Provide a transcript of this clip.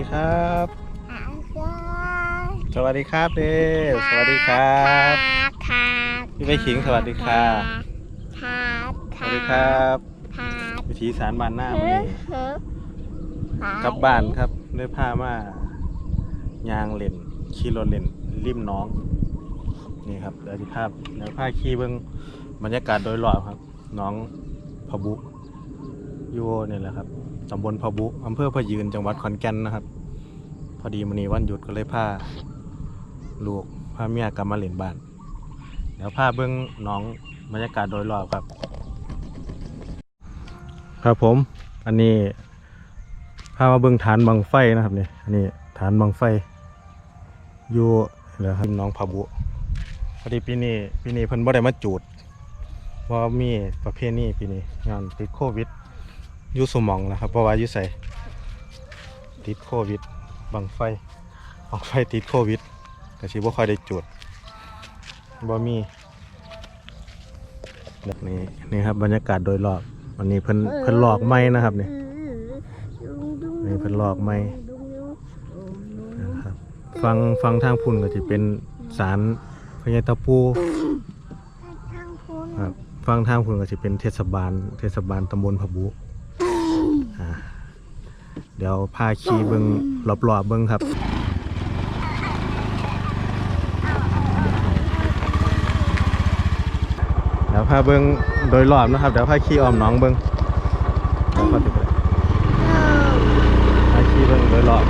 ดีครับ สวัสดีครับเดวสวัสดีครับพี่ไปขิงสวัสดีครับสวัสดีครับวิธีสารบานหน้าวันนี้กลับบ้านครับด้วยผ้ามายางเลนคีโรเลนริมน้อง นี่ครับเดี๋ยวจภาพเดี๋ยวผ้าขี่เบื้องบรรยากาศโดยรอบครับ น้องพบุอยู่นี่แหละครับ ตำบลพะบุอำเภอพะยืนจังหวัดขอนแก่นนะครับ พอดีมันนี้วันหยุดก็เลยพาลูกพาเมียกลับมาเล่นบ้านเดี๋ยวพาเบิ้องน้องบรรยากาศโดยรอบครับ ครับผม อันนี้พามาเบิ่งฐานบังไฟนะครับนี่อันนี้ฐานบังไฟอยู่เหลือครับน้องพาบุพอดีปีนี้ปีนี้เพิ่นบ่ได้มาจูดเพราะว่ามีประเภทนี้ปีนี้งานติดโควิด ยู่สมองนะครับเพราะว่าอยู่ใส่ติดโควิดบังไฟบังไฟติดโควิดก็สิบ่ค่อยได้จูดบ่มีแบบนี้นี่ครับบรรยากาศโดยรอบวันนี้เพิ่นเพิ่นหลอกไม้นะครับนี่นี่เพิ่นลอกไม้นะครับฟังฟังทางพุ่นก็จะเป็นสารพญาตะปูทางพูนครับฟังทางพุ่นก็จะเป็นเทศบาล เทศบาลตำบลพะบุอ่า เดี๋ยวพาขี่เบิงรอบๆเบิงครับเดี๋ยวพาเบิงโดยรอบนะครับ เดี๋ยวพาขี่อ้อมน้องเบิงเดี๋ยวพาติดไปพาขี่เบิงโดยรอบ